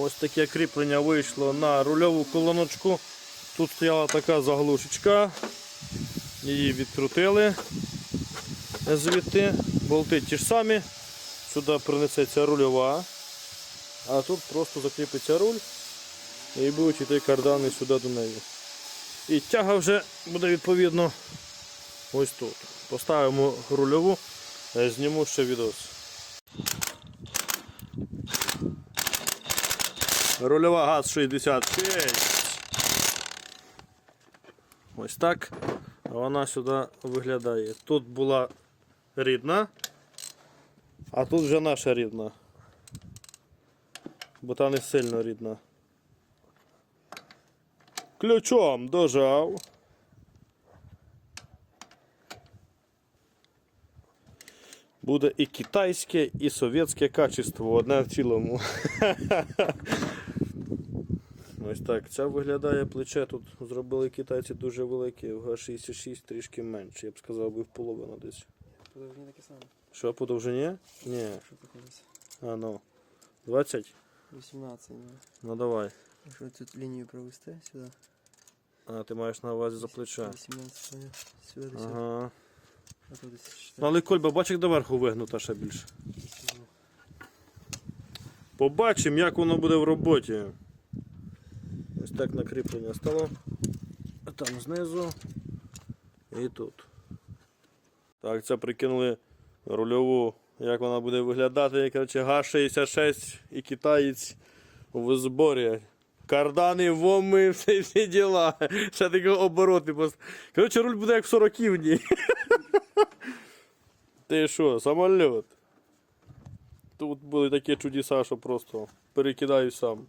Ось таке кріплення вийшло на рульову колоночку. Тут стояла така заглушечка. Її відкрутили звідти. Болти ті ж самі. Сюди принесеться рульова. А тут просто закріпиться руль і будуть йти кардани сюди до неї. І тяга вже буде відповідно ось тут. Поставимо рульову, зніму ще відос. Рульова ГАЗ 66. Ось так. Вона сюди виглядає. Тут була рідна, а тут вже наша рідна. Бо та не сильно рідна. Ключом дожав. Буде і китайське, і совєтське качество одне в цілому. Так. Це виглядає плече. Тут зробили китайці дуже велике, в Г66 трішки менше. Я б сказав би в половину десь. Подовжні таке саме. Що по довжині? Ні. Що таке? А ну. 20? 18, ну. Ну давай. Якщо тут лінію провести сюди. А, ти маєш на увазі за плече. 18, поняв. Сюди десь. Ага. Ага. А тут десь 4. Ну, але кольба, бач, як доверху вигнута ще більше. Побачимо, як воно буде в роботі. Ось так накріплення стало. Там знизу і тут. Так, це прикинули рульову, як вона буде виглядати. Коротше, Г-66 і китаєць в зборі. Кардани, воми, всі, всі діла. Ще такі обороти. Коротше, руль буде як в 40-ні. Ти що, самоліт? Тут були такі чудеса, що просто перекидаю сам.